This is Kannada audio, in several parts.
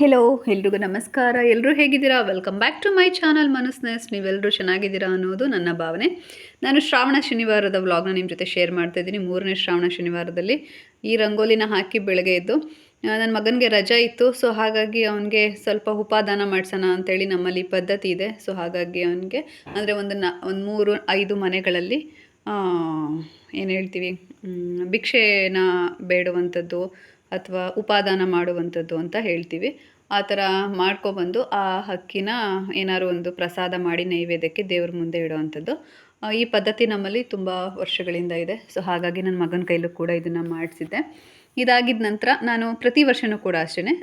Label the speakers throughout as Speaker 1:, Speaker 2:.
Speaker 1: ಹೆಲೋ ಎಲ್ರಿಗೂ ನಮಸ್ಕಾರ. ಎಲ್ಲರೂ ಹೇಗಿದ್ದೀರಾ? Welcome back to my channel ಮನಸ್ನೆಸ್ ನೀವೆಲ್ಲರೂ ಚೆನ್ನಾಗಿದ್ದೀರಾ ಅನ್ನೋದು ನನ್ನ ಭಾವನೆ. ನಾನು ಶ್ರಾವಣ ಶನಿವಾರದ ವ್ಲಾಗ್ನ ನಿಮ್ಮ ಜೊತೆ ಶೇರ್ ಮಾಡ್ತಾ ಇದ್ದೀನಿ. ಮೂರನೇ ಶ್ರಾವಣ ಶನಿವಾರದಲ್ಲಿ ಈ ರಂಗೋಲಿನ ಹಾಕಿ ಬೆಳಗ್ಗೆ ಎದ್ದು ನನ್ನ ಮಗನಿಗೆ ರಜಾ ಇತ್ತು. ಸೊ ಹಾಗಾಗಿ ಅವನಿಗೆ ಸ್ವಲ್ಪ ಉಪಾದಾನ ಮಾಡಿಸೋಣ ಅಂತೇಳಿ ನಮ್ಮಲ್ಲಿ ಪದ್ಧತಿ ಇದೆ. ಸೊ ಹಾಗಾಗಿ ಅವನಿಗೆ, ಅಂದರೆ ಒಂದು ನ, ಒಂದು ಮೂರು, ಐದು ಮನೆಗಳಲ್ಲಿ ಏನು ಹೇಳ್ತೀವಿ ಭಿಕ್ಷೆನ ಬೇಡುವಂಥದ್ದು ಅಥವಾ ಉಪಾದಾನ ಮಾಡುವಂಥದ್ದು ಅಂತ ಹೇಳ್ತೀವಿ. ಆ ಥರ ಮಾಡ್ಕೊಬಂದು ಆ ಹಕ್ಕಿನ ಏನಾದ್ರು ಒಂದು ಪ್ರಸಾದ ಮಾಡಿ ನೈವೇದ್ಯಕ್ಕೆ ದೇವ್ರ ಮುಂದೆ ಇಡುವಂಥದ್ದು. ಈ ಪದ್ಧತಿ ನಮ್ಮಲ್ಲಿ ತುಂಬ ವರ್ಷಗಳಿಂದ ಇದೆ. ಸೊ ಹಾಗಾಗಿ ನನ್ನ ಮಗನ ಕೈಲೂ ಕೂಡ ಇದನ್ನು ಮಾಡಿಸಿದ್ದೆ. ಇದಾಗಿದ್ದ ನಂತರ ನಾನು ಪ್ರತಿ ವರ್ಷವೂ ಕೂಡ ಅಷ್ಟೇ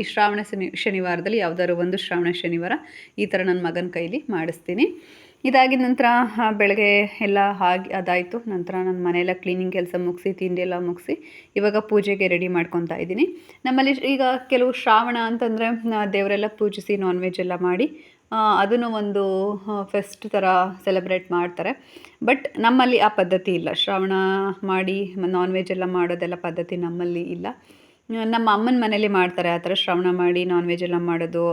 Speaker 1: ಈ ಶ್ರಾವಣ ಶನಿ, ಶನಿವಾರದಲ್ಲಿ ಯಾವುದಾದ್ರು ಒಂದು ಶ್ರಾವಣ ಶನಿವಾರ ಈ ಥರ ನನ್ನ ಮಗನ ಕೈಲಿ ಮಾಡಿಸ್ತೀನಿ. ಇದಾಗಿದ ನಂತರ ಬೆಳಗ್ಗೆ ಎಲ್ಲ ಹಾಗೆ ಅದಾಯಿತು. ನಂತರ ನನ್ನ ಮನೆಯೆಲ್ಲ ಕ್ಲೀನಿಂಗ್ ಕೆಲಸ ಮುಗಿಸಿ, ತಿಂಡಿ ಎಲ್ಲ ಮುಗಿಸಿ, ಇವಾಗ ಪೂಜೆಗೆ ರೆಡಿ ಮಾಡ್ಕೊತಾ ಇದ್ದೀನಿ. ನಮ್ಮಲ್ಲಿ ಈಗ ಕೆಲವು ಶ್ರಾವಣ ಅಂತಂದರೆ ದೇವರೆಲ್ಲ ಪೂಜಿಸಿ ನಾನ್ ವೆಜ್ ಎಲ್ಲ ಮಾಡಿ ಅದನ್ನು ಒಂದು ಫೆಸ್ಟ್ ಥರ ಸೆಲೆಬ್ರೇಟ್ ಮಾಡ್ತಾರೆ. ಬಟ್ ನಮ್ಮಲ್ಲಿ ಆ ಪದ್ಧತಿ ಇಲ್ಲ. ಶ್ರಾವಣ ಮಾಡಿ ನಾನ್ ವೆಜ್ ಎಲ್ಲ ಮಾಡೋದೆಲ್ಲ ಪದ್ಧತಿ ನಮ್ಮಲ್ಲಿ ಇಲ್ಲ. ನಮ್ಮ ಅಮ್ಮನ ಮನೇಲಿ ಮಾಡ್ತಾರೆ, ಆ ಥರ ಶ್ರವಣ ಮಾಡಿ ನಾನ್ ವೆಜ್ ಎಲ್ಲ ಮಾಡೋದು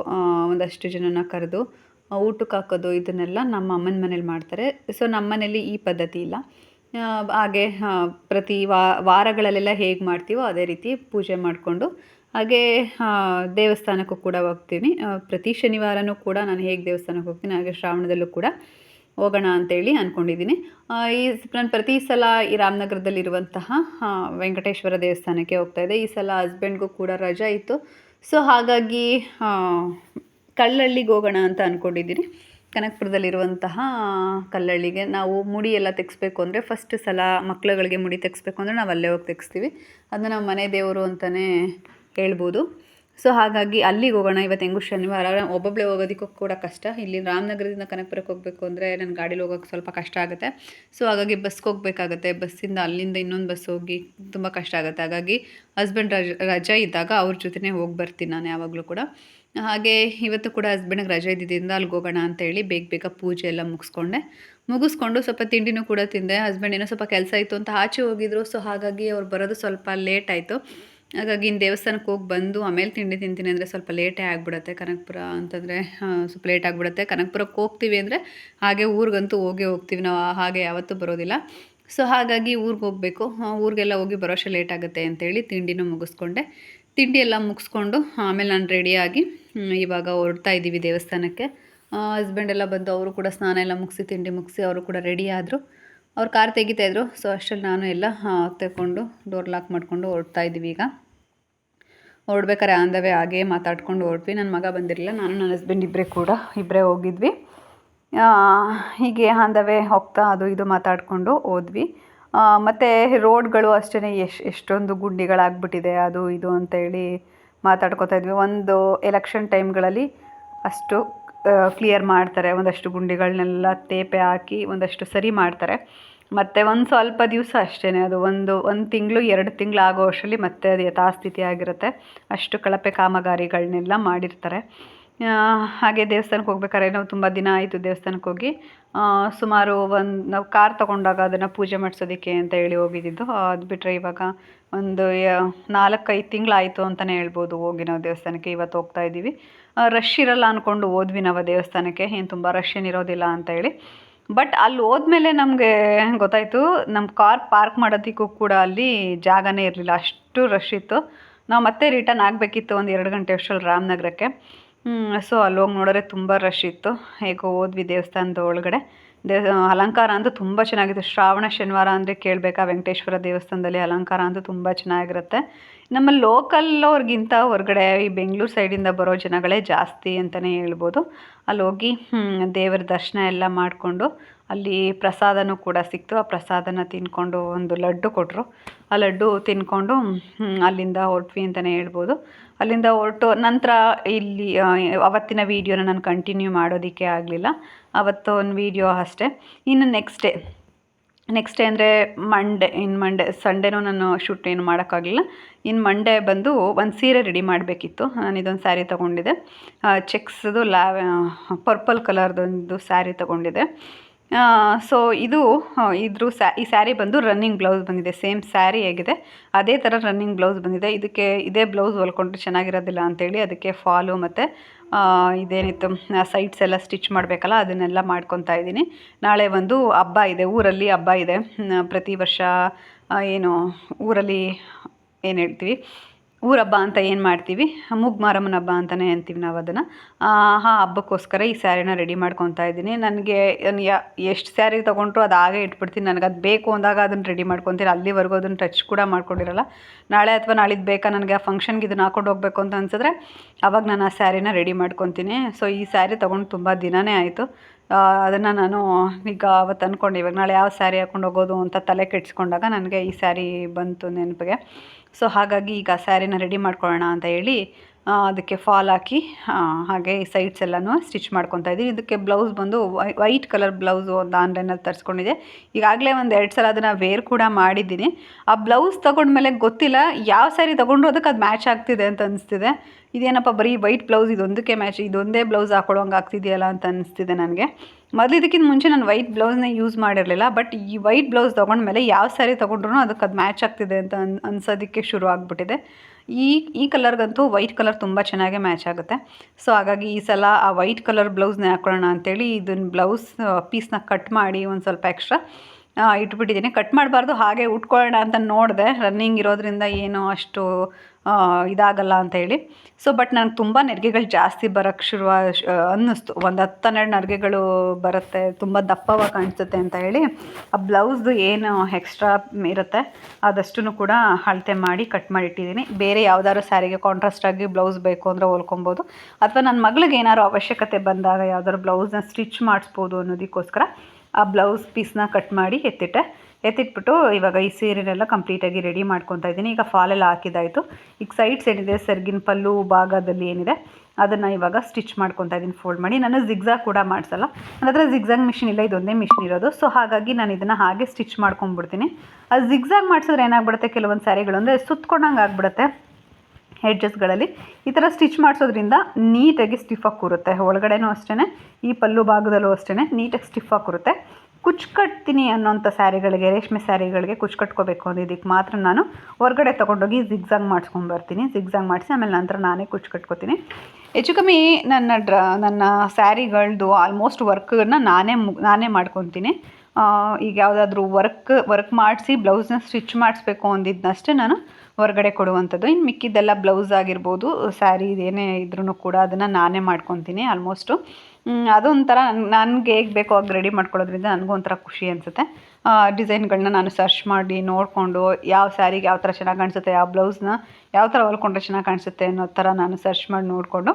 Speaker 1: ಒಂದಷ್ಟು ಜನನ ಕರೆದು ಊಟಕ್ಕೆ ಹಾಕೋದು, ಇದನ್ನೆಲ್ಲ ನಮ್ಮ ಅಮ್ಮನ ಮನೇಲಿ ಮಾಡ್ತಾರೆ. ಸೊ ನಮ್ಮ ಮನೇಲಿ ಈ ಪದ್ಧತಿ ಇಲ್ಲ. ಹಾಗೆ ಪ್ರತಿ ವಾರಗಳಲ್ಲೆಲ್ಲ ಹೇಗೆ ಮಾಡ್ತೀವೋ ಅದೇ ರೀತಿ ಪೂಜೆ ಮಾಡಿಕೊಂಡು, ಹಾಗೆ ದೇವಸ್ಥಾನಕ್ಕೂ ಕೂಡ ಹೋಗ್ತೀನಿ. ಪ್ರತಿ ಶನಿವಾರನೂ ಕೂಡ ನಾನು ಹೇಗೆ ದೇವಸ್ಥಾನಕ್ಕೆ ಹೋಗ್ತೀನಿ, ಹಾಗೆ ಶ್ರಾವಣದಲ್ಲೂ ಕೂಡ ಹೋಗೋಣ ಅಂತೇಳಿ ಅಂದ್ಕೊಂಡಿದ್ದೀನಿ ಈ ನಾನು ಪ್ರತಿ ಸಲ ಈ ರಾಮನಗರದಲ್ಲಿರುವಂತಹ ವೆಂಕಟೇಶ್ವರ ದೇವಸ್ಥಾನಕ್ಕೆ ಹೋಗ್ತಾ ಇದ್ದೆ. ಈ ಸಲ ಹಸ್ಬೆಂಡ್ಗೂ ಕೂಡ ರಜಾ ಇತ್ತು. ಸೊ ಹಾಗಾಗಿ ಕಲ್ಲಳ್ಳಿಗೆ ಹೋಗೋಣ ಅಂತ ಅಂದ್ಕೊಂಡಿದ್ದೀನಿ ಕನಕಪುರದಲ್ಲಿರುವಂತಹ ಕಲ್ಲಳ್ಳಿಗೆ ನಾವು ಮುಡಿ ಎಲ್ಲ ತೆಗೆಸ್ಬೇಕು ಅಂದರೆ ಫಸ್ಟ್ ಸಲ ಮಕ್ಳುಗಳಿಗೆ ಮುಡಿ ತೆಗೆಸ್ಬೇಕು ಅಂದರೆ ನಾವು ಅಲ್ಲೇ ಹೋಗಿ ತೆಗೆಸ್ತೀವಿ. ಅದನ್ನ ನಾವು ಮನೆ ದೇವರು ಅಂತಲೇ ಹೇಳ್ಬೋದು. ಸೊ ಹಾಗಾಗಿ ಅಲ್ಲಿಗೆ ಹೋಗೋಣ. ಇವತ್ತು ಹೆಂಗು ಶನಿವಾರ ಒಬ್ಬೊಬ್ಬಳೇ ಹೋಗೋದಕ್ಕೂ ಕೂಡ ಕಷ್ಟ. ಇಲ್ಲಿ ರಾಮನಗರದಿಂದ ಕನಕಪುರಕ್ಕೆ ಹೋಗಬೇಕು ಅಂದರೆ ನನ್ನ ಗಾಡೀಲಿ ಹೋಗೋಕ್ಕೆ ಸ್ವಲ್ಪ ಕಷ್ಟ ಆಗುತ್ತೆ. ಸೊ ಹಾಗಾಗಿ ಬಸ್ಗೆ ಹೋಗಬೇಕಾಗತ್ತೆ. ಬಸ್ಸಿಂದ ಅಲ್ಲಿಂದ ಇನ್ನೊಂದು ಬಸ್ ಹೋಗಿ ತುಂಬ ಕಷ್ಟ ಆಗುತ್ತೆ. ಹಾಗಾಗಿ ಹಸ್ಬೆಂಡ್ ರಜ, ರಜಾ ಇದ್ದಾಗ ಅವ್ರ ಜೊತೆನೇ ಹೋಗಿ ಬರ್ತೀನಿ ನಾನು ಯಾವಾಗಲೂ ಕೂಡ. ಹಾಗೆ ಇವತ್ತು ಕೂಡ ಹಸ್ಬೆಂಡ್ಗೆ ರಜೆ ಇದ್ದಿದ್ದರಿಂದ ಅಲ್ಲಿಗೆ ಹೋಗೋಣ ಅಂತೇಳಿ ಬೇಗ ಬೇಗ ಪೂಜೆ ಎಲ್ಲ ಮುಗಿಸ್ಕೊಂಡೆ. ಮುಗಿಸ್ಕೊಂಡು ಸ್ವಲ್ಪ ತಿಂಡಿನೂ ಕೂಡ ತಿಂದೆ. ಹಸ್ಬೆಂಡ್ ಏನೋ ಸ್ವಲ್ಪ ಕೆಲಸ ಇತ್ತು ಅಂತ ಆಚೆ ಹೋಗಿದ್ರು. ಸೊ ಹಾಗಾಗಿ ಅವ್ರು ಬರೋದು ಸ್ವಲ್ಪ ಲೇಟ್ ಆಯಿತು. ಹಾಗಾಗಿ ಇನ್ನು ದೇವಸ್ಥಾನಕ್ಕೆ ಹೋಗಿ ಬಂದು ಆಮೇಲೆ ತಿಂಡಿ ತಿಂತೀನಿ ಅಂದರೆ ಸ್ವಲ್ಪ ಲೇಟೇ ಆಗಿಬಿಡುತ್ತೆ. ಕನಕಪುರ ಅಂತಂದರೆ ಸ್ವಲ್ಪ ಲೇಟ್ ಆಗಿಬಿಡುತ್ತೆ. ಕನಕಪುರಕ್ಕೆ ಹೋಗ್ತೀವಿ ಅಂದರೆ ಹಾಗೆ ಊರಿಗಂತೂ ಹೋಗೇ ಹೋಗ್ತೀವಿ. ನಾವು ಹಾಗೆ ಯಾವತ್ತೂ ಬರೋದಿಲ್ಲ. ಸೊ ಹಾಗಾಗಿ ಊರಿಗೆ ಹೋಗಬೇಕು. ಊರಿಗೆಲ್ಲ ಹೋಗಿ ಬರೋಷ್ಟು ಲೇಟ್ ಆಗುತ್ತೆ ಅಂತೇಳಿ ತಿಂಡಿನೂ ಮುಗಿಸ್ಕೊಂಡೆ. ತಿಂಡಿ ಎಲ್ಲ ಮುಗಿಸ್ಕೊಂಡು ಆಮೇಲೆ ನಾನು ರೆಡಿಯಾಗಿ ಇವಾಗ ಹೊರಡ್ತಾ ಇದ್ದೀವಿ ದೇವಸ್ಥಾನಕ್ಕೆ. ಹಸ್ಬೆಂಡ್ ಎಲ್ಲ ಬಂದು ಅವರು ಕೂಡ ಸ್ನಾನ ಎಲ್ಲ ಮುಗಿಸಿ, ತಿಂಡಿ ಮುಗಿಸಿ ಅವರು ಕೂಡ ರೆಡಿ ಆದರು. ಅವ್ರು ಕಾರ್ ತೆಗಿತಾಯಿದ್ರು ಸೊ ಅಷ್ಟರಲ್ಲಿ ನಾನು ಎಲ್ಲ ತೆಕ್ಕೊಂಡು ಡೋರ್ ಲಾಕ್ ಮಾಡಿಕೊಂಡು ಹೊರಡ್ತಾ ಇದ್ದೀವಿ ಈಗ. ಹೊರಡ್ಬೇಕಾರೆ ಆಂದವೇ ಹಾಗೆ ಮಾತಾಡ್ಕೊಂಡು ಹೊರಟ್ವಿ. ನನ್ನ ಮಗ ಬಂದಿರಲಿಲ್ಲ, ನಾನು ನನ್ನ ಹಸ್ಬೆಂಡ್ ಇಬ್ಬರೇ ಕೂಡ ಇಬ್ಬರೇ ಹೋಗಿದ್ವಿ. ಹೀಗೆ ಆಂದವೇ ಹೋಗ್ತಾ ಅದು ಇದು ಮಾತಾಡಿಕೊಂಡು ಹೋದ್ವಿ. ಮತ್ತು ರೋಡ್ಗಳು ಅಷ್ಟೇ ಎಷ್ಟು ಎಷ್ಟೊಂದು ಗುಂಡಿಗಳಾಗ್ಬಿಟ್ಟಿದೆ, ಅದು ಇದು ಅಂತೇಳಿ ಮಾತಾಡ್ಕೊತಾ ಇದ್ವಿ. ಒಂದು ಎಲೆಕ್ಷನ್ ಟೈಮ್ಗಳಲ್ಲಿ ಅಷ್ಟು ಕ್ಲಿಯರ್ ಮಾಡ್ತಾರೆ. ಒಂದಷ್ಟು ಗುಂಡಿಗಳನ್ನೆಲ್ಲ ತೇಪೆ ಹಾಕಿ ಒಂದಷ್ಟು ಸರಿ ಮಾಡ್ತಾರೆ. ಮತ್ತು ಒಂದು ಸ್ವಲ್ಪ ದಿವಸ ಅಷ್ಟೇ ಅದು. ಒಂದು ಒಂದು ತಿಂಗಳು, ಎರಡು ತಿಂಗಳು ಆಗೋ ಅಷ್ಟರಲ್ಲಿ ಮತ್ತೆ ಅದು ಯಥಾಸ್ಥಿತಿ ಆಗಿರುತ್ತೆ ಅಷ್ಟು ಕಳಪೆ ಕಾಮಗಾರಿಗಳನ್ನೆಲ್ಲ ಮಾಡಿರ್ತಾರೆ. ಹಾಗೆ ದೇವಸ್ಥಾನಕ್ಕೆ ಹೋಗ್ಬೇಕಾದ್ರೆ ನಾವು ತುಂಬ ದಿನ ಆಯಿತು ದೇವಸ್ಥಾನಕ್ಕೆ ಹೋಗಿ. ಸುಮಾರು ಒಂದು ನಾವು ಕಾರ್ ತೊಗೊಂಡಾಗ ಅದನ್ನು ಪೂಜೆ ಮಾಡಿಸೋದಕ್ಕೆ ಅಂತ ಹೇಳಿ ಹೋಗಿದ್ದಿದ್ದು ಅದು ಬಿಟ್ಟರೆ ಇವಾಗ ಒಂದು ನಾಲ್ಕೈದು ತಿಂಗಳಾಯಿತು ಅಂತಲೇ ಹೇಳ್ಬೋದು ಹೋಗಿ ನಾವು ದೇವಸ್ಥಾನಕ್ಕೆ, ಇವತ್ತು ಹೋಗ್ತಾ ಇದ್ದೀವಿ. ರಶ್ ಇರಲ್ಲ ಅಂದ್ಕೊಂಡು ಹೋದ್ವಿ ನಾವು ದೇವಸ್ಥಾನಕ್ಕೆ, ಏನು ತುಂಬ ರಶ್ ಏನಿರೋದಿಲ್ಲ ಅಂತ ಹೇಳಿ. ಬಟ್ ಅಲ್ಲಿ ಹೋದ್ಮೇಲೆ ನಮಗೆ ಗೊತ್ತಾಯಿತು ನಮ್ಮ ಕಾರ್ ಪಾರ್ಕ್ ಮಾಡೋದಕ್ಕೂ ಕೂಡ ಅಲ್ಲಿ ಜಾಗನೇ ಇರಲಿಲ್ಲ, ಅಷ್ಟು ರಶ್ ಇತ್ತು. ನಾವು ಮತ್ತೆ ರಿಟರ್ನ್ ಆಗಬೇಕಿತ್ತು ಒಂದು ಎರಡು ಗಂಟೆ ಅಷ್ಟರಲ್ಲಿ ರಾಮನಗರಕ್ಕೆ. ಸೊ ಅಲ್ಲಿ ಹೋಗಿ ನೋಡಿದ್ರೆ ತುಂಬ ರಶ್ ಇತ್ತು. ಹೇಗೋ ಹೋದ್ವಿ ದೇವಸ್ಥಾನದ ಒಳಗಡೆ. ದೇವ ಅಲಂಕಾರ ಅಂತೂ ತುಂಬ ಚೆನ್ನಾಗಿತ್ತು. ಶ್ರಾವಣ ಶನಿವಾರ ಅಂದರೆ ಕೇಳಬೇಕಾ ವೆಂಕಟೇಶ್ವರ ದೇವಸ್ಥಾನದಲ್ಲಿ ಅಲಂಕಾರ ಅಂತೂ ತುಂಬ ಚೆನ್ನಾಗಿರುತ್ತೆ. ನಮ್ಮ ಲೋಕಲ್ ಅವ್ರಿಗಿಂತ ಹೊರಗಡೆ ಈ ಬೆಂಗಳೂರು ಸೈಡಿಂದ ಬರೋ ಜನಗಳೇ ಜಾಸ್ತಿ ಅಂತಲೇ ಹೇಳ್ಬೋದು. ಅಲ್ಲಿ ಹೋಗಿ ದೇವರ ದರ್ಶನ ಎಲ್ಲ ಮಾಡಿಕೊಂಡು ಅಲ್ಲಿ ಪ್ರಸಾದನೂ ಕೂಡ ಸಿಕ್ತು. ಆ ಪ್ರಸಾದನ ತಿನ್ಕೊಂಡು ಒಂದು ಲಡ್ಡು ಕೊಟ್ಟರು ಆ ಲಡ್ಡು ತಿನ್ಕೊಂಡು ಅಲ್ಲಿಂದ ಹೊರಟ್ವಿ ಅಂತಲೇ ಹೇಳ್ಬೋದು. ಅಲ್ಲಿಂದ ಹೊರಟು ನಂತರ ಇಲ್ಲಿ ಅವತ್ತಿನ ವೀಡಿಯೋನ ನಾನು ಕಂಟಿನ್ಯೂ ಮಾಡೋದಕ್ಕೆ ಆಗಲಿಲ್ಲ. ಅವತ್ತು ಒಂದು ವೀಡಿಯೋ ಅಷ್ಟೇ. ಇನ್ನು ನೆಕ್ಸ್ಟ್ ಡೇ ನೆಕ್ಸ್ಟ್ ಡೇ ಅಂದರೆ ಮಂಡೇ ಇನ್ನು ಮಂಡೇ ಸಂಡೇನೂ ನಾನು ಶೂಟ್ ಏನು ಮಾಡೋಕ್ಕಾಗಲಿಲ್ಲ. ಇನ್ನು ಮಂಡೇ ಬಂದು ಒಂದು ಸೀರೆ ರೆಡಿ ಮಾಡಬೇಕಿತ್ತು. ನಾನು ಇದೊಂದು ಸ್ಯಾರಿ ತೊಗೊಂಡಿದ್ದೆ. ಚೆಕ್ಸ್ದು ಲ್ಯಾವ್ ಪರ್ಪಲ್ ಕಲರ್ದೊಂದು ಸ್ಯಾರಿ ತೊಗೊಂಡಿದ್ದೆ. ಸೊ ಇದು ಇದ್ರೂ ಸ್ಯಾ ಈ ಸ್ಯಾರಿ ಬಂದು ರನ್ನಿಂಗ್ ಬ್ಲೌಸ್ ಬಂದಿದೆ. ಸೇಮ್ ಸ್ಯಾರಿ ಆಗಿದೆ ಅದೇ ಥರ ರನ್ನಿಂಗ್ ಬ್ಲೌಸ್ ಬಂದಿದೆ. ಇದಕ್ಕೆ, ಇದೇ ಬ್ಲೌಸ್ ಹೊಲ್ಕೊಂಡ್ರೆ ಚೆನ್ನಾಗಿರೋದಿಲ್ಲ ಅಂತೇಳಿ ಅದಕ್ಕೆ ಫಾಲು ಮತ್ತು ಇದೇನಿತ್ತು ಸೈಡ್ಸ್ ಎಲ್ಲ ಸ್ಟಿಚ್ ಮಾಡಬೇಕಲ್ಲ, ಅದನ್ನೆಲ್ಲ ಮಾಡ್ಕೊತಾ ಇದ್ದೀನಿ. ನಾಳೆ ಒಂದು ಹಬ್ಬ ಇದೆ, ಊರಲ್ಲಿ ಹಬ್ಬ ಇದೆ. ಪ್ರತಿ ವರ್ಷ ಏನು, ಊರಲ್ಲಿ ಏನು ಹೇಳ್ತೀವಿ? ಊರ ಹಬ್ಬ ಅಂತ ಏನು ಮಾಡ್ತೀವಿ? ಮುಗ್ ಮಾರಮ್ಮನ ಹಬ್ಬ ಅಂತಲೇ ಅಂತೀವಿ ನಾವು ಅದನ್ನು. ಆ ಹಬ್ಬಕ್ಕೋಸ್ಕರ ಈ ಸ್ಯಾರಿನ ರೆಡಿ ಮಾಡ್ಕೊತಾ ಇದ್ದೀನಿ. ನನಗೆ ಎಷ್ಟು ಸ್ಯಾರಿ ತೊಗೊಂಡ್ರು ಅದು ಆಗೇ ಇಟ್ಬಿಡ್ತೀನಿ. ನನಗೆ ಅದು ಬೇಕು ಅಂದಾಗ ಅದನ್ನು ರೆಡಿ ಮಾಡ್ಕೊತೀನಿ. ಅಲ್ಲಿವರೆಗೂ ಅದನ್ನು ಟಚ್ ಕೂಡ ಮಾಡ್ಕೊಂಡಿರಲ್ಲ. ನಾಳೆ ಅಥವಾ ನಾಳಿದ್ದು ಬೇಕಾ ನನಗೆ ಆ ಫಂಕ್ಷನ್ಗೆ ಇದನ್ನು ಹಾಕೊಂಡು ಹೋಗ್ಬೇಕು ಅಂತ ಅನ್ಸಿದ್ರೆ ಅವಾಗ ನಾನು ಆ ಸ್ಯಾರಿನ ರೆಡಿ ಮಾಡ್ಕೊತೀನಿ. ಸೊ, ಈ ಸ್ಯಾರಿ ತೊಗೊಂಡು ತುಂಬ ದಿನವೇ ಆಯಿತು. ಅದನ್ನು ನಾನು ಈಗ ಅವತ್ತು ಅಂದ್ಕೊಂಡು ಇವಾಗ ನಾಳೆ ಯಾವ ಸ್ಯಾರಿ ಹಾಕೊಂಡು ಹೋಗೋದು ಅಂತ ತಲೆ ಕೆಡಿಸ್ಕೊಂಡಾಗ ನನಗೆ ಈ ಸ್ಯಾರಿ ಬಂತು ನೆನಪಿಗೆ. ಸೊ ಹಾಗಾಗಿ ಈಗ ಸ್ಯಾರಿನ ರೆಡಿ ಮಾಡ್ಕೊಳ್ಳೋಣ ಅಂತ ಹೇಳಿ ಅದಕ್ಕೆ ಫಾಲ್ ಹಾಕಿ ಹಾಗೆ ಸೈಡ್ಸ್ ಎಲ್ಲನೂ ಸ್ಟಿಚ್ ಮಾಡ್ಕೊತಾ ಇದ್ದೀನಿ ಇದಕ್ಕೆ ಬ್ಲೌಸ್ ಬಂದು ವೈಟ್ ಕಲರ್ ಬ್ಲೌಸು ಒಂದು ಆನ್ಲೈನಲ್ಲಿ ತರಿಸ್ಕೊಂಡಿದೆ ಈಗಾಗಲೇ ಒಂದು ಎರಡು ಸಲ ಅದನ್ನು ವೇರ್ ಕೂಡ ಮಾಡಿದ್ದೀನಿ. ಆ ಬ್ಲೌಸ್ ತೊಗೊಂಡ್ಮೇಲೆ ಗೊತ್ತಿಲ್ಲ, ಯಾವ ಸ್ಯಾರಿ ತೊಗೊಂಡ್ರು ಅದಕ್ಕೆ ಅದು ಮ್ಯಾಚ್ ಆಗ್ತಿದೆ ಅಂತ ಅನಿಸ್ತಿದೆ. ಇದೇನಪ್ಪ, ಬರೀ ವೈಟ್ ಬ್ಲೌಸ್ ಇದೊಂದಕ್ಕೆ ಮ್ಯಾಚ್ ಇದೊಂದೇ ಬ್ಲೌಸ್ ಹಾಕೊಳ್ಳೋಂಗೆ ಆಗ್ತಿದೆಯಲ್ಲ ಅಂತ ಅನಿಸ್ತಿದೆ ನನಗೆ. ಮೊದಲು ಇದಕ್ಕಿಂತ ಮುಂಚೆ ನಾನು ವೈಟ್ ಬ್ಲೌಸ್ನ ಯೂಸ್ ಮಾಡಿರಲಿಲ್ಲ ಬಟ್ ಈ ವೈಟ್ ಬ್ಲೌಸ್ ತೊಗೊಂಡ್ಮೇಲೆ ಯಾವ ಸ್ಯಾರಿ ತೊಗೊಂಡ್ರು ಅದಕ್ಕೆ ಅದು ಮ್ಯಾಚ್ ಆಗ್ತಿದೆ ಅಂತ ಅನ್, ಅನ್ಸೋದಕ್ಕೆ ಶುರು ಆಗಿಬಿಟ್ಟಿದೆ. ಈ ಈ ಕಲರ್ಗಂತೂ ವೈಟ್ ಕಲರ್ ತುಂಬ ಚೆನ್ನಾಗೇ ಮ್ಯಾಚ್ ಆಗುತ್ತೆ. ಸೊ ಹಾಗಾಗಿ ಈ ಸಲ ಆ ವೈಟ್ ಕಲರ್ ಬ್ಲೌಸ್ನ ಹಾಕೊಳ್ಳೋಣ ಅಂತೇಳಿ ಇದನ್ನ ಬ್ಲೌಸ್ ಪೀಸ್ನ ಕಟ್ ಮಾಡಿ ಒಂದು ಸ್ವಲ್ಪ ಎಕ್ಸ್ಟ್ರಾ ಇಟ್ಬಿಟ್ಟಿದ್ದೀನಿ. ಕಟ್ ಮಾಡಬಾರ್ದು, ಹಾಗೆ ಉಟ್ಕೊಳ್ಳೋಣ ಅಂತ ನೋಡಿದೆ. ರನ್ನಿಂಗ್ ಇರೋದ್ರಿಂದ ಏನು ಅಷ್ಟು ಇದಾಗಲ್ಲ ಅಂತ ಹೇಳಿ. ಸೊ ಬಟ್ ನನಗೆ ತುಂಬ ನೆರಿಗೆಗಳು ಜಾಸ್ತಿ ಬರೋಕ್ಕೆ ಶುರು ಅನ್ನಿಸ್ತು. ಒಂದು ಹತ್ತು ಹನ್ನೆರಡು ನರಿಗೆಗಳು ಬರುತ್ತೆ, ತುಂಬ ದಪ್ಪವಾಗಿ ಕಾಣಿಸುತ್ತೆ ಅಂತ ಹೇಳಿ. ಆ ಬ್ಲೌಸ್ದು ಏನು ಎಕ್ಸ್ಟ್ರಾ ಇರುತ್ತೆ ಅದಷ್ಟು ಕೂಡ ಅಳತೆ ಮಾಡಿ ಕಟ್ ಮಾಡಿ ಇಟ್ಟಿದ್ದೀನಿ ಬೇರೆ ಯಾವ್ದಾದ್ರು ಸ್ಯಾರಿಗೆ ಕಾಂಟ್ರಾಸ್ಟ್ ಆಗಿ ಬ್ಲೌಸ್ ಬೇಕು ಅಂದರೆ ಹೊಲ್ಕೊಬೋದು. ಅಥವಾ ನನ್ನ ಮಗಳಿಗೆ ಏನಾದ್ರು ಅವಶ್ಯಕತೆ ಬಂದಾಗ ಯಾವ್ದಾದ್ರು ಬ್ಲೌಸ್ನ ಸ್ಟಿಚ್ ಮಾಡಿಸ್ಬೋದು ಅನ್ನೋದಕ್ಕೋಸ್ಕರ ಆ ಬ್ಲೌಸ್ ಪೀಸ್ನ ಕಟ್ ಮಾಡಿ ಎತ್ತಿಟ್ಟೆ. ಎತ್ತಿಟ್ಬಿಟ್ಟು ಇವಾಗ ಈ ಸೀರೆನೆಲ್ಲ ಕಂಪ್ಲೀಟಾಗಿ ರೆಡಿ ಮಾಡ್ಕೊತಾ ಇದ್ದೀನಿ. ಈಗ ಫಾಲೆಲ್ಲ ಹಾಕಿದ್ದಾಯಿತು. ಈಗ ಸೈಡ್ಸ್ ಏನಿದೆ? ಸೆರ್ಗಿನ ಪಲ್ಲು ಭಾಗದಲ್ಲಿ ಏನಿದೆ? ಅದನ್ನು ಇವಾಗ ಸ್ಟಿಚ್ ಮಾಡ್ಕೊತಾ ಇದ್ದೀನಿ ಫೋಲ್ಡ್ ಮಾಡಿ. ನಾನು ಜಿಗ್ಜಾಗ್ ಕೂಡ ಮಾಡಿಸಲ್ಲ. ನನ್ನ ಹತ್ರ ಮಿಷಿನ್ ಇಲ್ಲ, ಇದೊಂದೇ ಮಿಷಿನ್ ಇರೋದು. ಸೊ ಹಾಗಾಗಿ ನಾನು ಇದನ್ನು ಹಾಗೆ ಸ್ಟಿಚ್ ಮಾಡ್ಕೊಂಬಿಡ್ತೀನಿ. ಆ ಜಿಗ್ಜಾಗ್ ಮಾಡಿಸಿದ್ರೆ ಏನಾಗ್ಬಿಡುತ್ತೆ? ಕೆಲವೊಂದು ಸ್ಯಾರಿಗಳು ಅಂದರೆ ಸುತ್ಕೊಂಡಂಗೆ ಆಗ್ಬಿಡುತ್ತೆ. ಹೆಡ್ಜಸ್ಗಳಲ್ಲಿ ಈ ಥರ ಸ್ಟಿಚ್ ಮಾಡಿಸೋದ್ರಿಂದ ನೀಟಾಗಿ ಸ್ಟಿಫಾಗಿ ಕೂರುತ್ತೆ. ಒಳಗಡೆನೂ ಅಷ್ಟೇ ಈ ಪಲ್ಲು ಭಾಗದಲ್ಲೂ ಅಷ್ಟೇ ನೀಟಾಗಿ ಸ್ಟಿಫಾಗಿ ಕೂರುತ್ತೆ. ಕುಚ್ ಕಟ್ತೀನಿ ಅನ್ನೋಂಥ ಸ್ಯಾರಿಗಳಿಗೆ, ರೇಷ್ಮೆ ಸ್ಯಾರಿಗಳಿಗೆ ಕುಚ್ ಕಟ್ಕೋಬೇಕು ಅಂದಿದ್ದಕ್ಕೆ ಮಾತ್ರ ನಾನು ಹೊರಗಡೆ ತೊಗೊಂಡೋಗಿ ಜಿಗ್ಜಾಗ್ ಮಾಡಿಸ್ಕೊಂಡು ಬರ್ತೀನಿ. ಜಿಗ್ಜಾಗ್ ಮಾಡಿಸಿ ಆಮೇಲೆ ನಂತರ ನಾನೇ ಕುಚ್ ಕಟ್ಕೋತೀನಿ. ಹೆಚ್ಚು ಕಮ್ಮಿ ನನ್ನ ಡ್ರ, ನನ್ನ ಸ್ಯಾರಿಗಳದ್ದು ಆಲ್ಮೋಸ್ಟ್ ವರ್ಕನ್ನು ನಾನೇ ಮು, ನಾನೇ ಮಾಡ್ಕೊತೀನಿ. ಈಗ ಯಾವುದಾದ್ರೂ ವರ್ಕ್ ವರ್ಕ್ ಮಾಡಿಸಿ ಬ್ಲೌಸ್ನ ಸ್ಟಿಚ್ ಮಾಡಿಸ್ಬೇಕು ಅಂದಿದ್ದನ್ನಷ್ಟೇ ನಾನು. ಹೊರಗಡೆ ಕೊಡುವಂಥದ್ದು. ಇನ್ನು ಮಿಕ್ಕಿದ್ದೆಲ್ಲ ಬ್ಲೌಸ್ ಆಗಿರ್ಬೋದು ಸ್ಯಾರಿ ಇದೇನೇ ಇದ್ರೂ ಕೂಡ ಅದನ್ನು ನಾನೇ ಮಾಡ್ಕೊತೀನಿ ಆಲ್ಮೋಸ್ಟು ಅದೊಂಥರ ನನಗೆ ಹೇಗೆ ಬೇಕೋ ಹಾಗೆ ರೆಡಿ ಮಾಡ್ಕೊಳ್ಳೋದ್ರಿಂದ ನನಗೂ ಒಂಥರ ಖುಷಿ ಅನಿಸುತ್ತೆ. ಡಿಸೈನ್ಗಳನ್ನ ನಾನು ಸರ್ಚ್ ಮಾಡಿ ನೋಡಿಕೊಂಡು ಯಾವ ಸ್ಯಾರಿಗೆ ಯಾವ ಥರ ಚೆನ್ನಾಗಿ ಕಾಣಿಸುತ್ತೆ ಯಾವ ಬ್ಲೌಸ್ನ ಯಾವ ಥರ ಹೊಲ್ಕೊಂಡ್ರೆ ಚೆನ್ನಾಗಿ ಕಾಣಿಸುತ್ತೆ ಅನ್ನೋ ಥರ ನಾನು ಸರ್ಚ್ ಮಾಡಿ ನೋಡಿಕೊಂಡು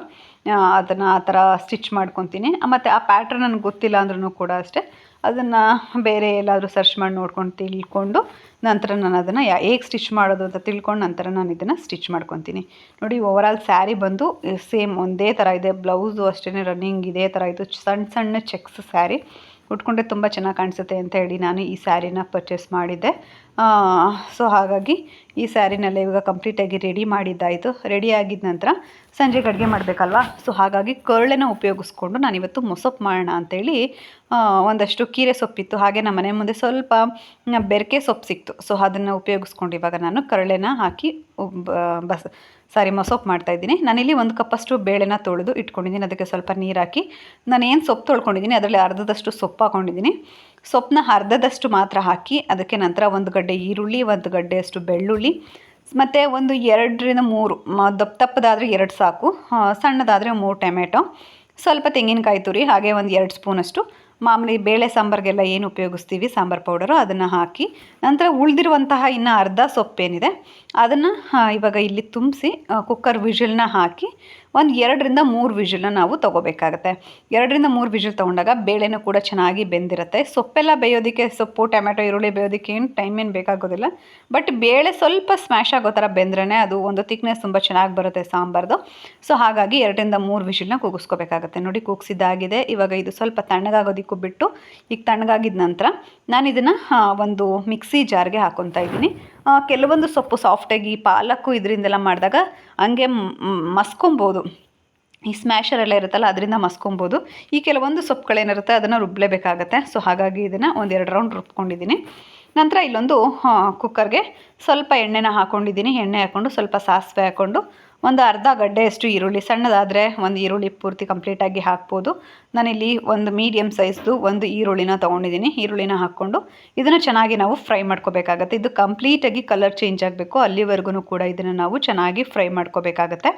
Speaker 1: ಅದನ್ನು ಆ ಥರ ಸ್ಟಿಚ್ ಮಾಡ್ಕೊತೀನಿ. ಮತ್ತು ಆ ಪ್ಯಾಟ್ರನ್ ನನಗೆ ಗೊತ್ತಿಲ್ಲ ಅಂದ್ರೂ ಕೂಡ ಅಷ್ಟೇ. ಅದನ್ನು ಬೇರೆ ಎಲ್ಲಾದರೂ ಸರ್ಚ್ ಮಾಡಿ ನೋಡ್ಕೊಂಡು ತಿಳ್ಕೊಂಡು ನಂತರ ನಾನು ಅದನ್ನು ಯಾ, ಹೇಗೆ ಸ್ಟಿಚ್ ಮಾಡೋದು ಅಂತ ತಿಳ್ಕೊಂಡು ನಂತರ ನಾನು ಇದನ್ನು ಸ್ಟಿಚ್ ಮಾಡ್ಕೊತೀನಿ. ನೋಡಿ ಓವರಾಲ್ ಸ್ಯಾರಿ ಬಂದು ಸೇಮ್ ಒಂದೇ ಥರ ಇದೆ. ಬ್ಲೌಸು ಅಷ್ಟೇ ರನ್ನಿಂಗ್ ಇದೇ ಥರ ಇದು ಸಣ್ಣ ಸಣ್ಣ ಚೆಕ್ಸ್ ಸ್ಯಾರಿ ಉಟ್ಕೊಂಡ್ರೆ ತುಂಬ ಚೆನ್ನಾಗಿ ಕಾಣಿಸುತ್ತೆ ಅಂತ ಹೇಳಿ ನಾನು ಈ ಸ್ಯಾರಿನ ಪರ್ಚೇಸ್ ಮಾಡಿದ್ದೆ. ಸೊ ಹಾಗಾಗಿ ಈ ಸ್ಯಾರಿನೆಲ್ಲ ಇವಾಗ ಕಂಪ್ಲೀಟಾಗಿ ರೆಡಿ ಮಾಡಿದ್ದಾಯಿತು. ರೆಡಿ ಆಗಿದ ನಂತರ ಸಂಜೆಗೆ ಅಡುಗೆ ಮಾಡಬೇಕಲ್ವಾ? ಸೊ, ಹಾಗಾಗಿ ಕರ್ಳೆನ ಉಪಯೋಗಿಸ್ಕೊಂಡು ನಾನಿವತ್ತು ಮೊಸಪ್ ಮಾಡೋಣ ಅಂತೇಳಿ ಒಂದಷ್ಟು ಕೀರೆ ಸೊಪ್ಪಿತ್ತು. ಹಾಗೆ ನಮ್ಮ ಮನೆ ಮುಂದೆ ಸ್ವಲ್ಪ ಬೆರಕೆ ಸೊಪ್ಪು ಸಿಕ್ತು. ಸೊ, ಅದನ್ನು ಉಪಯೋಗಿಸ್ಕೊಂಡು ಇವಾಗ ನಾನು ಕರಳೆನ ಹಾಕಿ ಬಸ್ ಸಾರಿ ಮೊಸೊಪ್ಪು ಮಾಡ್ತಾಯಿದ್ದೀನಿ ನಾನಿಲ್ಲಿ ಒಂದು ಕಪ್ಪಷ್ಟು ಬೇಳೆನ ತೊಳೆದು ಇಟ್ಕೊಂಡಿದ್ದೀನಿ. ಅದಕ್ಕೆ ಸ್ವಲ್ಪ ನೀರು ಹಾಕಿ ನಾನು ಏನು ಸೊಪ್ಪು ತೊಳ್ಕೊಂಡಿದ್ದೀನಿ, ಅದರಲ್ಲಿ ಅರ್ಧದಷ್ಟು ಸೊಪ್ಪು ಹಾಕೊಂಡಿದ್ದೀನಿ. ಸೊಪ್ಪನ್ನ ಅರ್ಧದಷ್ಟು ಮಾತ್ರ ಹಾಕಿ ಅದಕ್ಕೆ ನಂತರ ಒಂದು ಗಡ್ಡೆ ಈರುಳ್ಳಿ, ಒಂದು ಗಡ್ಡೆಯಷ್ಟು ಬೆಳ್ಳುಳ್ಳಿ, ಮತ್ತು ಒಂದು ಎರಡರಿಂದ ಮೂರು ದಪ್ಪ ದಪ್ಪದಾದರೆ ಎರಡು ಸಾಕು ಸಣ್ಣದಾದರೆ ಮೂರು ಟೊಮೆಟೊ, ಸ್ವಲ್ಪ ತೆಂಗಿನಕಾಯಿ ತುರಿ, ಹಾಗೆ ಒಂದು ಎರಡು ಸ್ಪೂನಷ್ಟು ಮಾಮೂಲಿ ಬೇಳೆ ಸಾಂಬಾರಿಗೆಲ್ಲ ಏನು ಉಪಯೋಗಿಸ್ತೀವಿ ಸಾಂಬಾರು ಪೌಡರು, ಅದನ್ನು ಹಾಕಿ ನಂತರ ಉಳಿದಿರುವಂತಹ ಇನ್ನು ಅರ್ಧ ಸೊಪ್ಪೇನಿದೆ, ಅದನ್ನು ಇವಾಗ ಇಲ್ಲಿ ತುಂಬಿಸಿ ಕುಕ್ಕರ್ ವಿಷಲ್ನ ಹಾಕಿ ಒಂದು ಎರಡರಿಂದ ಮೂರು ವಿಷಲ್ನ ನಾವು ತೊಗೋಬೇಕಾಗತ್ತೆ. ಎರಡರಿಂದ ಮೂರು ವಿಷಲ್ ತೊಗೊಂಡಾಗ ಬೇಳೆನೂ ಕೂಡ ಚೆನ್ನಾಗಿ ಬೆಂದಿರುತ್ತೆ. ಸೊಪ್ಪೆಲ್ಲ ಬೇಯೋದಕ್ಕೆ ಸೊಪ್ಪು ಟೊಮೆಟೊ ಈರುಳ್ಳಿ ಬೇಯೋದಕ್ಕೆ ಏನು ಟೈಮ್ ಏನು ಬೇಕಾಗೋದಿಲ್ಲ. ಬಟ್ ಬೇಳೆ ಸ್ವಲ್ಪ ಸ್ಮ್ಯಾಶ್ ಆಗೋ ಥರ ಬೆಂದ್ರೇ ಅದು ಒಂದು ತಿಕ್ನೆಸ್ ತುಂಬ ಚೆನ್ನಾಗಿ ಬರುತ್ತೆ ಸಾಂಬಾರ್ದು. ಸೊ ಹಾಗಾಗಿ ಎರಡರಿಂದ ಮೂರು ವಿಷಲ್ನ ಕೂಗಿಸ್ಕೋಬೇಕಾಗತ್ತೆ. ನೋಡಿ ಕೂಗಿಸಿದ್ದಾಗಿದೆ. ಇವಾಗ ಇದು ಸ್ವಲ್ಪ ತಣ್ಣಗಾಗೋದಕ್ಕೂ ಬಿಟ್ಟು ಈಗ ತಣ್ಣಗಾಗಿದ ನಂತರ ನಾನು ಇದನ್ನು ಒಂದು ಮಿಕ್ಸಿ ಜಾರ್ಗೆ ಹಾಕೊತಾ ಇದ್ದೀನಿ. ಕೆಲವೊಂದು ಸೊಪ್ಪು ಸಾಫ್ಟಾಗಿ ಪಾಲಕ್ಕು ಇದರಿಂದೆಲ್ಲ ಮಾಡಿದಾಗ ಹಂಗೆ ಮಸ್ಕೊಬೋದು. ಈ ಸ್ಮ್ಯಾಶರ್ ಎಲ್ಲ ಇರುತ್ತಲ್ಲ, ಅದರಿಂದ ಮಸ್ಕೊಬೋದು. ಈ ಕೆಲವೊಂದು ಸೊಪ್ಪುಗಳೇನಿರುತ್ತೆ, ಅದನ್ನು ರುಬ್ಬಲೇಬೇಕಾಗತ್ತೆ ಸೊ ಹಾಗಾಗಿ ಇದನ್ನು ಒಂದೆರಡು ರೌಂಡ್ ರುಬ್ಕೊಂಡಿದ್ದೀನಿ. ನಂತರ ಇಲ್ಲೊಂದು ಕುಕ್ಕರ್ಗೆ ಸ್ವಲ್ಪ ಎಣ್ಣೆನ ಹಾಕ್ಕೊಂಡಿದ್ದೀನಿ ಎಣ್ಣೆ ಹಾಕ್ಕೊಂಡು ಸ್ವಲ್ಪ ಸಾಸಿವೆ ಹಾಕ್ಕೊಂಡು ಒಂದು ಅರ್ಧ ಗಡ್ಡೆಯಷ್ಟು ಈರುಳ್ಳಿ, ಸಣ್ಣದಾದರೆ ಒಂದು ಈರುಳ್ಳಿ ಪೂರ್ತಿ ಕಂಪ್ಲೀಟಾಗಿ ಹಾಕ್ಬೋದು. ನಾನಿಲ್ಲಿ ಒಂದು ಮೀಡಿಯಮ್ ಸೈಜ್ದು ಒಂದು ಈರುಳ್ಳಿನ ತೊಗೊಂಡಿದ್ದೀನಿ. ಈರುಳ್ಳಿನ ಹಾಕ್ಕೊಂಡು ಇದನ್ನು ಚೆನ್ನಾಗಿ ನಾವು ಫ್ರೈ ಮಾಡ್ಕೋಬೇಕಾಗತ್ತೆ. ಇದು ಕಂಪ್ಲೀಟಾಗಿ ಕಲರ್ ಚೇಂಜ್ ಆಗಬೇಕು. ಅಲ್ಲಿವರೆಗೂ ಕೂಡ ಇದನ್ನು ನಾವು ಚೆನ್ನಾಗಿ ಫ್ರೈ ಮಾಡ್ಕೋಬೇಕಾಗತ್ತೆ.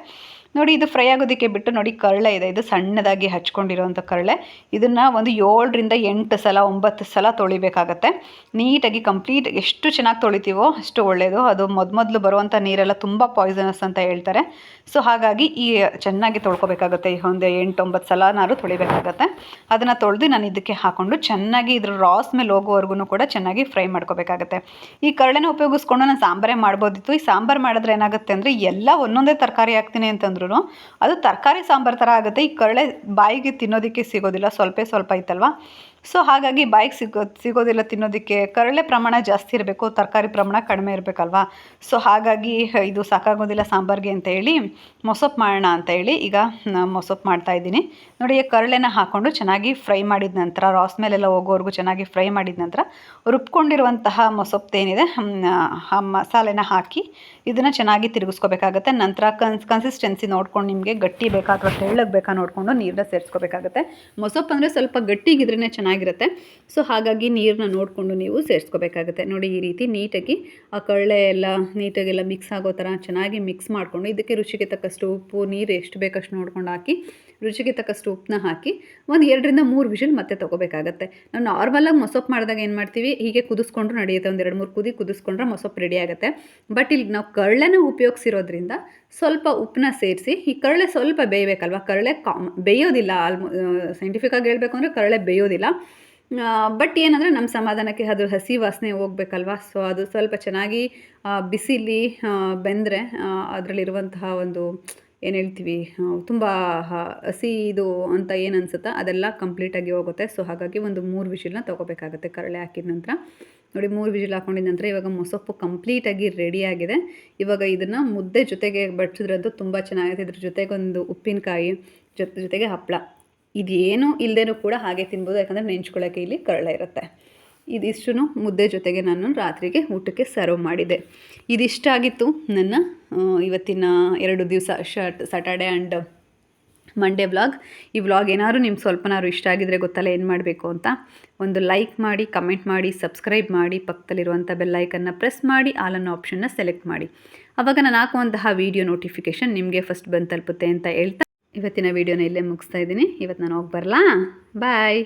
Speaker 1: ನೋಡಿ, ಇದು ಫ್ರೈ ಆಗೋದಕ್ಕೆ ಬಿಟ್ಟು ನೋಡಿ, ಕರಳೆ ಇದೆ. ಇದು ಸಣ್ಣದಾಗಿ ಹಚ್ಕೊಂಡಿರೋವಂಥ ಕರಳೆ. ಇದನ್ನು ಒಂದು ಏಳರಿಂದ ಎಂಟು ಸಲ, ಒಂಬತ್ತು ಸಲ ತೊಳಿಬೇಕಾಗತ್ತೆ. ನೀಟಾಗಿ ಕಂಪ್ಲೀಟ್ ಎಷ್ಟು ಚೆನ್ನಾಗಿ ತೊಳಿತೀವೋ ಅಷ್ಟು ಒಳ್ಳೆಯದು ಅದು ಮೊದಮೊದಲು ಬರುವಂಥ ನೀರೆಲ್ಲ ತುಂಬ ಪಾಯ್ಸನಸ್ ಅಂತ ಹೇಳ್ತಾರೆ. ಸೊ, ಹಾಗಾಗಿ ಈ ಚೆನ್ನಾಗಿ ತೊಳ್ಕೊಬೇಕಾಗುತ್ತೆ. ಒಂದು ಎಂಟು, ಒಂಬತ್ತು ಸಲನಾರು ತೊಳಿಬೇಕಾಗತ್ತೆ. ಅದನ್ನು ತೊಳೆದು ನಾನು ಇದಕ್ಕೆ ಹಾಕ್ಕೊಂಡು ಚೆನ್ನಾಗಿ ಇದ್ರ ರಾಸ್ ಮೇಲೆ ಹೋಗೋವರೆಗೂ ಕೂಡ ಚೆನ್ನಾಗಿ ಫ್ರೈ ಮಾಡ್ಕೋಬೇಕಾಗತ್ತೆ. ಈ ಕರಳೆನ ಉಪಯೋಗಿಸ್ಕೊಂಡು ನಾನು ಸಾಂಬಾರೇ ಮಾಡ್ಬೋದಿತ್ತು. ಈ ಸಾಂಬಾರು ಮಾಡಿದ್ರೆ ಏನಾಗುತ್ತೆ ಅಂದರೆ, ಎಲ್ಲ ಒಂದೊಂದೇ ತರಕಾರಿ ಹಾಕ್ತೀನಿ ಅಂತಂದ್ರು ಅದು ತರಕಾರಿ ಸಾಂಬಾರು ಥರ ಆಗುತ್ತೆ. ಈ ಕರಳೆ ಬಾಯಿಗೆ ತಿನ್ನೋದಕ್ಕೆ ಸಿಗೋದಿಲ್ಲ. ಸ್ವಲ್ಪ ಸ್ವಲ್ಪ ಐತಲ್ವ? ಸೊ ಹಾಗಾಗಿ ಬಾಯಿಗೆ ಸಿಗೋ, ಸಿಗೋದಿಲ್ಲ ತಿನ್ನೋದಕ್ಕೆ ಕರಳೆ ಪ್ರಮಾಣ ಜಾಸ್ತಿ ಇರಬೇಕು, ತರಕಾರಿ ಪ್ರಮಾಣ ಕಡಿಮೆ ಇರಬೇಕಲ್ವಾ? ಸೊ ಹಾಗಾಗಿ ಇದು ಸಾಕಾಗೋದಿಲ್ಲ ಸಾಂಬಾರಿಗೆ ಅಂತ ಹೇಳಿ ಮೊಸಪ್ಪು ಮಾಡೋಣ ಅಂತ ಹೇಳಿ ಈಗ ಮೊಸೊಪ್ ಮಾಡ್ತಾ ಇದ್ದೀನಿ. ನೋಡಿ ಕರಳೆನ ಹಾಕ್ಕೊಂಡು ಚೆನ್ನಾಗಿ ಫ್ರೈ ಮಾಡಿದ ನಂತರ ರಾಸ್ ಮೇಲೆಲ್ಲ ಹೋಗೋವರೆಗೂ ಚೆನ್ನಾಗಿ ಫ್ರೈ ಮಾಡಿದ ನಂತರ, ರುಬ್ಕೊಂಡಿರುವಂತಹ ಮೊಸಪ್ಪು ಏನಿದೆ ಆ ಮಸಾಲೆನ ಹಾಕಿ ಇದನ್ನು ಚೆನ್ನಾಗಿ ತಿರುಗಿಸ್ಕೋಬೇಕಾಗತ್ತೆ. ನಂತರ ಕನ್ಸ್ ಕನ್ಸಿಸ್ಟೆನ್ಸಿ ನೋಡ್ಕೊಂಡು ನಿಮಗೆ ಗಟ್ಟಿ ಬೇಕಾ ಅಥವಾ ತೆಳ್ಳಗೆ ಬೇಕಾ ನೋಡಿಕೊಂಡು ನೀರನ್ನ ಸೇರಿಸ್ಕೋಬೇಕಾಗತ್ತೆ. ಮೊಸಪ್ಪು ಅಂದರೆ ಸ್ವಲ್ಪ ಗಟ್ಟಿಗಿದ್ರೇ ಚೆನ್ನಾಗಿರುತ್ತೆ. ಸೊ ಹಾಗಾಗಿ ನೀರನ್ನ ನೋಡಿಕೊಂಡು ನೀವು ಸೇರಿಸ್ಕೋಬೇಕಾಗುತ್ತೆ. ನೋಡಿ, ಈ ರೀತಿ ನೀಟಾಗಿ ಆ ಕಳ್ಳೆ ಎಲ್ಲ ನೀಟಾಗೆಲ್ಲ ಮಿಕ್ಸ್ ಆಗೋ ಥರ ಚೆನ್ನಾಗಿ ಮಿಕ್ಸ್ ಮಾಡಿಕೊಂಡು ಇದಕ್ಕೆ ರುಚಿಗೆ ತಕ್ಕಷ್ಟು ಉಪ್ಪು, ನೀರು ಎಷ್ಟು ಬೇಕಷ್ಟು ನೋಡ್ಕೊಂಡು ಹಾಕಿ ರುಚಿಗೆ ತಕ್ಕಷ್ಟು ಉಪ್ಪನ್ನ ಹಾಕಿ ಒಂದು ಎರಡರಿಂದ ಮೂರು ವಿಷಲ್ ಮತ್ತೆ ತೊಗೋಬೇಕಾಗತ್ತೆ. ನಾವು ನಾರ್ಮಲಾಗಿ ಮೊಸೊಪ್ಪು ಮಾಡಿದಾಗ ಏನು ಮಾಡ್ತೀವಿ? ಹೀಗೆ ಕುದಿಸ್ಕೊಂಡ್ರು ನಡೆಯುತ್ತೆ. ಒಂದು ಎರಡು ಮೂರು ಕುದಿ ಕುದಿಸ್ಕೊಂಡ್ರೆ ಮೊಸಪ್ಪು ರೆಡಿ ಆಗುತ್ತೆ. ಬಟ್ ಇಲ್ಲಿ ನಾವು ಕಳ್ಳೆನ ಉಪಯೋಗಿಸಿರೋದ್ರಿಂದ ಸ್ವಲ್ಪ ಉಪ್ಪನ್ನ ಸೇರಿಸಿ, ಈ ಕರಳೆ ಸ್ವಲ್ಪ ಬೇಯಬೇಕಲ್ವ? ಕರಳೆ ಕಾಮ್ ಬೇಯೋದಿಲ್ಲ. ಆಲ್ಮೋ ಸೈಂಟಿಫಿಕಾಗಿ ಹೇಳಬೇಕು ಅಂದರೆ ಕರಳೆ ಬೇಯೋದಿಲ್ಲ. ಬಟ್ ಏನಂದರೆ ನಮ್ಮ ಸಮಾಧಾನಕ್ಕೆ ಅದು ಹಸಿ ವಾಸನೆ ಹೋಗ್ಬೇಕಲ್ವ? ಸೊ ಅದು ಸ್ವಲ್ಪ ಚೆನ್ನಾಗಿ ಬಿಸಿಲಿ ಬೆಂದರೆ ಅದರಲ್ಲಿರುವಂತಹ ಒಂದು ಏನು ಹೇಳ್ತೀವಿ? ತುಂಬ ಹಸಿ ಇದು ಅಂತ ಏನು ಅನ್ಸುತ್ತೋ? ಅದೆಲ್ಲ ಕಂಪ್ಲೀಟಾಗಿ ಹೋಗುತ್ತೆ. ಸೊ ಹಾಗಾಗಿ ಒಂದು ಮೂರು ವಿಷಿಲ್ನ ತೊಗೋಬೇಕಾಗುತ್ತೆ ಕರಳೆ ಹಾಕಿದ ನಂತರ. ನೋಡಿ, ಮೂರು ವಿಜಿಲ್ ಹಾಕೊಂಡಿದ ನಂತರ ಇವಾಗ ಮೊಸೊಪ್ಪು ಕಂಪ್ಲೀಟಾಗಿ ರೆಡಿಯಾಗಿದೆ ಇವಾಗ ಇದನ್ನು ಮುದ್ದೆ ಜೊತೆಗೆ ಬಡಿಸಿದ್ರಂತೂ ತುಂಬ ಚೆನ್ನಾಗಿದೆ ಇದ್ರ ಜೊತೆಗೊಂದು ಉಪ್ಪಿನಕಾಯಿ, ಜೊತೆ, ಜೊತೆಗೆ ಹಪ್ಪಳ ಇದೇನು ಇಲ್ಲದೇನೂ ಕೂಡ ಹಾಗೆ ತಿನ್ಬೋದು. ಯಾಕಂದರೆ, ನೆಂಚ್ಕೊಳ್ಳೋಕೆ ಇಲ್ಲಿ ಕರಳೆ ಇರುತ್ತೆ. ಇದಿಷ್ಟು ಮುದ್ದೆ ಜೊತೆಗೆ ನಾನು ರಾತ್ರಿಗೆ ಊಟಕ್ಕೆ ಸರ್ವ್ ಮಾಡಿದೆ. ಇದಿಷ್ಟಾಗಿತ್ತು ನನ್ನ ಇವತ್ತಿನ ಎರಡು ದಿವಸ shirt Saturday and Monday vlog ಈ ವ್ಲಾಗ್ ಏನಾದ್ರು ನಿಮ್ಗೆ ಸ್ವಲ್ಪನಾದ್ರು ಇಷ್ಟ ಆಗಿದ್ರೆ ಗೊತ್ತಲ್ಲ ಏನು ಮಾಡಬೇಕು ಅಂತ, ಒಂದು ಲೈಕ್ ಮಾಡಿ ಕಮೆಂಟ್ ಮಾಡಿ ಸಬ್ಸ್ಕ್ರೈಬ್ ಮಾಡಿ ಪಕ್ಕದಲ್ಲಿರುವಂಥ ಬೆಲ್ಲೈಕನ್ನ ಪ್ರೆಸ್ ಮಾಡಿ ಆಲನ್ನು ಆಪ್ಷನ್ನ ಸೆಲೆಕ್ಟ್ ಮಾಡಿ. ಆವಾಗ ನಾನು ಹಾಕುವಂತಹ ವೀಡಿಯೋ ನೋಟಿಫಿಕೇಷನ್ ನಿಮಗೆ ಫಸ್ಟ್ ಬಂದು ತಲುಪುತ್ತೆ ಅಂತ ಹೇಳ್ತಾ, ಇವತ್ತಿನ ವೀಡಿಯೋನ ಇಲ್ಲೇ ಮುಗಿಸ್ತಾ ಇದ್ದೀನಿ. ಇವತ್ತು ನಾನು ಹೋಗಿ ಬರಲಾ? ಬಾಯ್